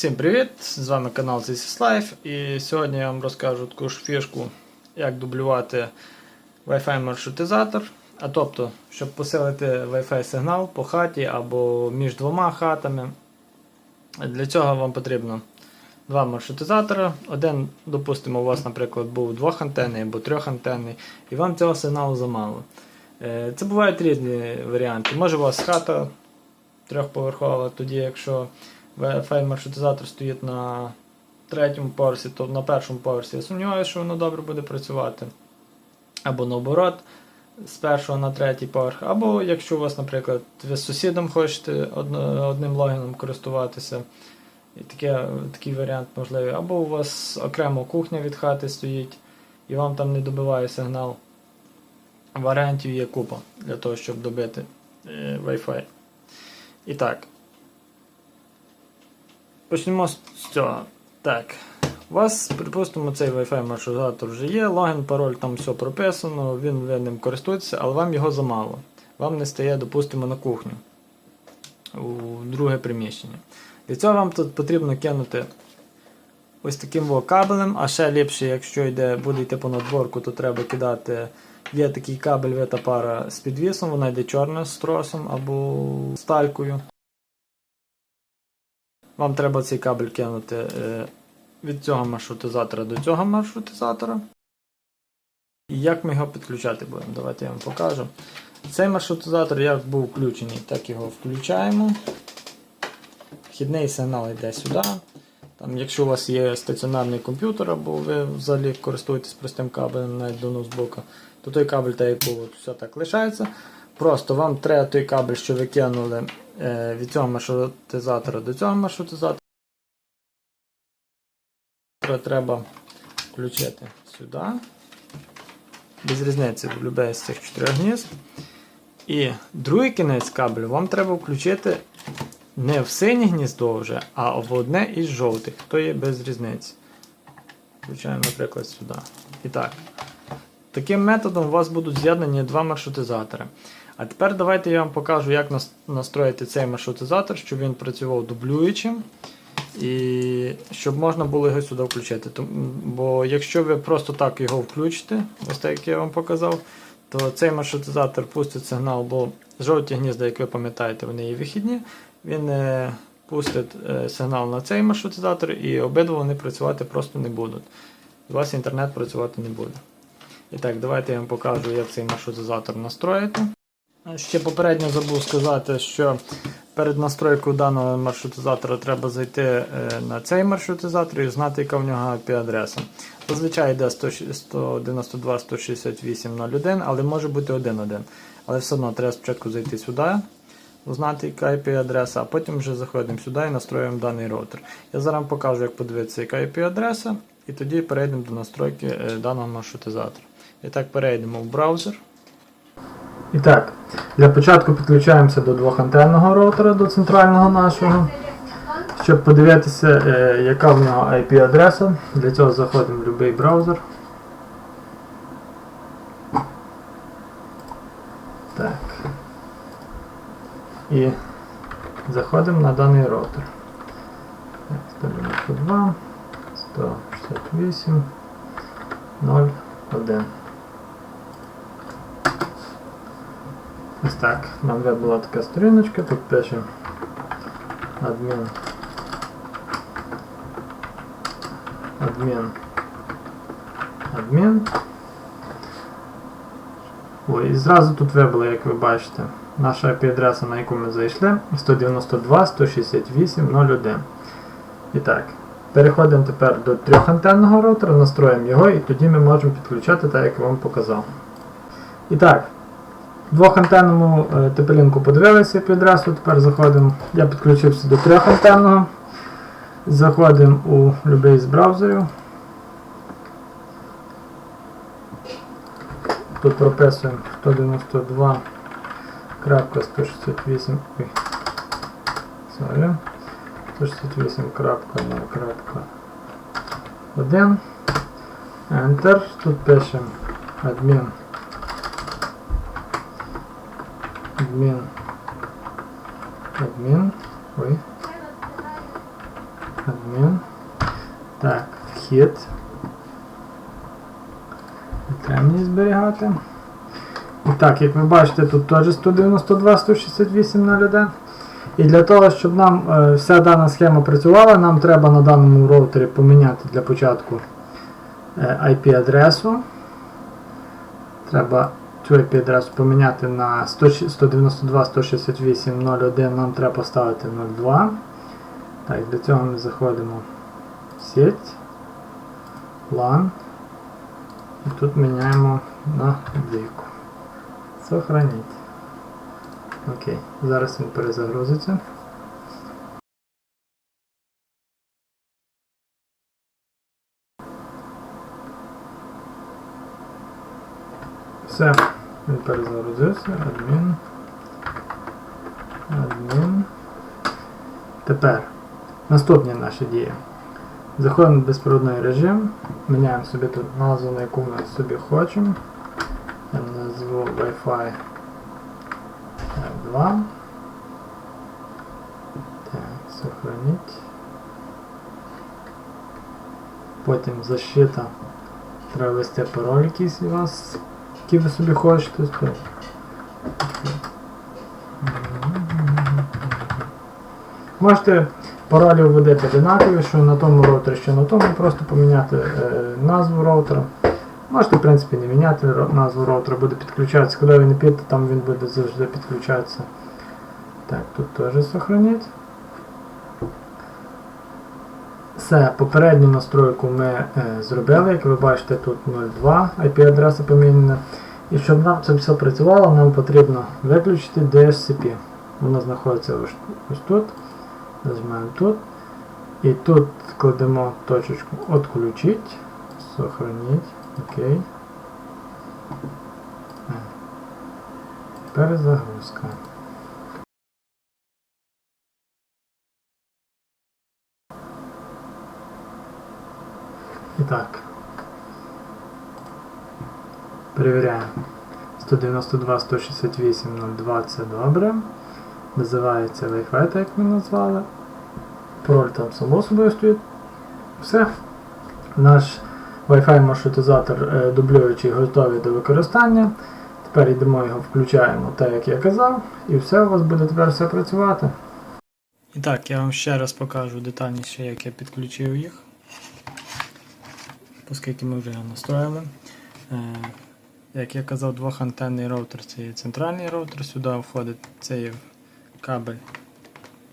Всім привіт! З вами канал is Life і сьогодні я вам розкажу таку ж фішку, як дублювати Wi-Fi маршрутизатор. А тобто, щоб посилити Wi-Fi сигнал по хаті або між двома хатами. Для цього вам потрібно два маршрутизатора. Один, допустимо, у вас, наприклад, був двохантенний або трьохантенний, і вам цього сигналу замало. Е, Це бувають різні варіанти. Може у вас хата трьохповерхова, тоді якщо Wi-Fi маршрутизатор стоїть на третьому поверсі, то на першому поверсі я сумніваюся, що воно добре буде працювати. Або наоборот, з першого на третій поверх. Або якщо у вас, наприклад, ви з сусідом хочете одним логіном користуватися, і таке, такий варіант можливий. Або у вас окремо кухня від хати стоїть, і вам там не добиває сигнал. Варіантів є купа для того, щоб добити е, Wi-Fi. І так. Почнемо з цього. Так. У вас, припустимо, цей Wi-Fi маршрутизатор вже є, логін, пароль, там все прописано, він ви ним користуєтеся, але вам його замало. Вам не стає, допустимо, на кухню у друге приміщення. Для цього вам тут потрібно кинути ось таким кабелем, а ще ліпше, якщо йде, буде йти по надворку, то треба кидати. Є такий кабель вита пара з підвісом, вона йде чорна з тросом або сталькою. Вам треба цей кабель кинути е, від цього маршрутизатора до цього маршрутизатора. І як ми його підключати будемо? Давайте я вам покажу. Цей маршрутизатор як був включений, так його включаємо. Вхідний сигнал йде сюди. Там, якщо у вас є стаціонарний комп'ютер, або ви взагалі користуєтесь простим кабелем навіть до ноутбука, то той кабель та як було, все так лишається. Просто вам треба той кабель, що ви кинули від цього маршрутизатора до цього маршрутизатора. Треба включити сюди. Без різниці в будь-який з цих чотирьох гнізд. І другий кінець кабелю вам треба включити не в синє гніздо вже, а в одне із жовтих, то є без різниці. Включаємо, наприклад, сюди. І так. Таким методом у вас будуть з'єднані два маршрутизатори. А тепер давайте я вам покажу, як настроїти цей маршрутизатор, щоб він працював дублюючим. І щоб можна було його сюди включити. Бо якщо ви просто так його включите, ось так як я вам показав, то цей маршрутизатор пустить сигнал, бо жовті гнізда, як ви пам'ятаєте, вони є вихідні. Він е, пустить е, сигнал на цей маршрутизатор і обидва вони працювати просто не будуть. У вас інтернет працювати не буде. І так, давайте я вам покажу, як цей маршрутизатор настроїти. Ще попередньо забув сказати, що перед настройкою даного маршрутизатора треба зайти е, на цей маршрутизатор і знати, яка в нього IP-адреса. Зазвичай йде 192.168.01, але може бути 1.1. Але все одно треба спочатку зайти сюди, узнати, яка IP-адреса, а потім вже заходимо сюди і настроюємо даний роутер. Я зараз покажу, як подивитися, яка IP-адреса, і тоді перейдемо до настройки е, даного маршрутизатора. І так, перейдемо в браузер. І так, для початку підключаємося до двохантенного роутера, до центрального нашого. Щоб подивитися, е, яка в нього IP-адреса, для цього заходимо в будь-який браузер. Так. І заходимо на даний роутер. Так, 192, 168, 01. Так. Нам була така сторіночка, тут пишемо адмін. Адмін. Адмін. Ой, і зразу тут вибило, як ви бачите, наша IP-адреса, на яку ми зайшли, 192.168.01. І так, переходимо тепер до трьохантенного роутера, настроїмо його і тоді ми можемо підключати так, як я вам показав. І Двохантенному е, тепелінку подивилися під адресу, тепер заходимо. Я підключився до трьохантенного. Заходимо у будь-який з браузерів. Тут прописуємо 192.168. Ой. Sorry. 168.0.1. Enter. Тут пишемо admin. Адмін. Адмін. Ой. Адмін. Так, вхід. Треба мені зберігати. І так, як ви бачите, тут теж 192 168 01. І для того, щоб нам е, вся дана схема працювала, нам треба на даному роутері поміняти для початку е, IP-адресу. Треба цю IP-адресу поміняти на 192 168 01, нам треба поставити 02. Так, для цього ми заходимо в сеть, LAN. І тут міняємо на двійку. Сохраніть. Окей, зараз він перезагрузиться. Все, він перезагрузився, адмін. Адмін. Тепер наступні наші дії. Заходимо в безпроводний режим, міняємо собі тут назву, на яку ми собі хочемо. Я назву Wi-Fi 2. Так, сохранить. Потім защита. Треба ввести пароль якийсь у вас, який ви собі хочете. Стоп. Можете паролі вводити одинакові, що на тому роутері, що на тому, просто поміняти е, назву роутера. Можете, в принципі, не міняти назву роутера, буде підключатися. Куди ви не підете, там він буде завжди підключатися. Так, тут теж сохраніть. Все, попередню настройку ми е, зробили, як ви бачите, тут 02 IP-адреса помінена. І щоб нам це все працювало, нам потрібно виключити DHCP. Воно знаходиться ось, ось тут. Нажимаємо тут. І тут кладемо точечку «Отключить», «Сохранить», окей. Е. Перезагрузка. Так. Перевіряємо. 192 168 02 це добре. Називається Wi-Fi, так як ми назвали. Пароль там само собою стоїть. Все. Наш Wi-Fi маршрутизатор е, дублюючий готовий до використання. Тепер йдемо його включаємо так, як я казав, і все у вас буде тепер все працювати. І так, я вам ще раз покажу детальніше, як я підключив їх. Оскільки ми вже його настроїли. Е, Як я казав, двохантенний роутер це є центральний роутер, сюди входить цей кабель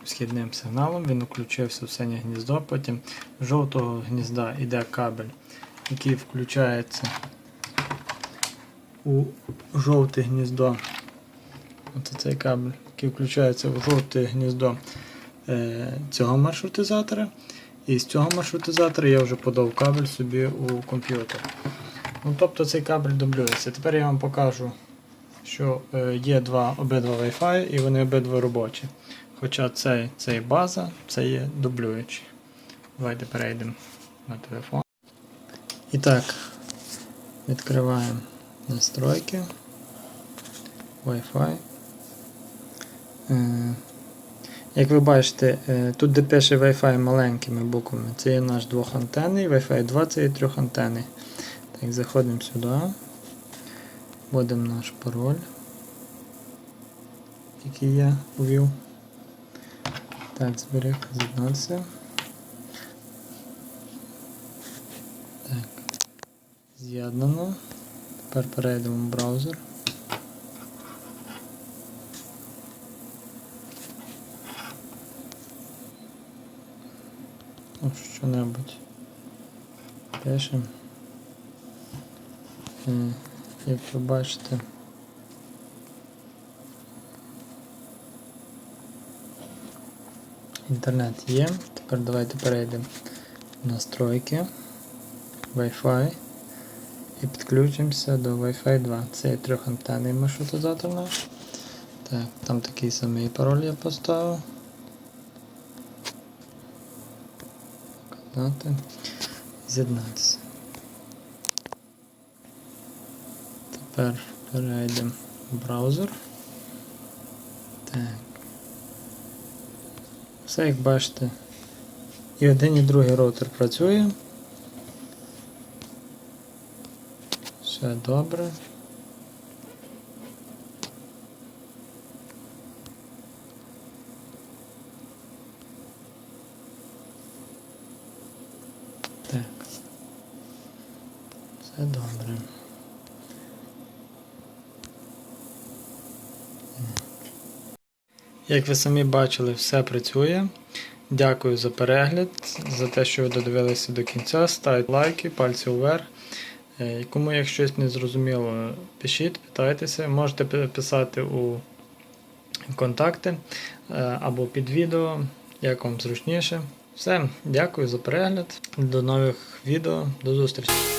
східним сигналом, він включився в синє гніздо, потім з жовтого гнізда йде кабель, який включається у жовте гніздо. Оце цей кабель, який включається в жовте гніздо е, цього маршрутизатора. І з цього маршрутизатора я вже подав кабель собі у комп'ютер. Ну, тобто цей кабель дублюється. Тепер я вам покажу, що е, є два обидва Wi-Fi і вони обидва робочі. Хоча цей, цей база, це є дублюючий. Давайте перейдемо на телефон. І так, відкриваємо настройки. Wi-Fi. Як ви бачите, е, тут де пише Wi-Fi маленькими буквами, це є наш двохантенний, Wi-Fi 2 це є трьохантенний. Так, заходимо сюди, вводимо наш пароль, який я ввів. Так, зберіг, з'єднатися. Так, з'єднано. Тепер перейдемо в браузер. Ну, що-небудь. Пишемо. Як ви бачите, інтернет є. Тепер давайте перейдемо в настройки Wi-Fi і підключимося до Wi-Fi 2. Це є трьохантенний маршрутизатор наш. Так, там такий самий пароль я поставив. Показати. З'єднатися. Тепер перейдемо в браузер. Так. Все, як бачите, І один і другий роутер працює. Все добре. Добре. Як ви самі бачили, все працює. Дякую за перегляд, за те, що ви додивилися до кінця. Ставте лайки, пальці вверх. Е, Кому як щось не зрозуміло, пишіть, питайтеся. Можете писати у контакти е, або під відео, як вам зручніше. Все, дякую за перегляд. До нових відео, до зустрічі.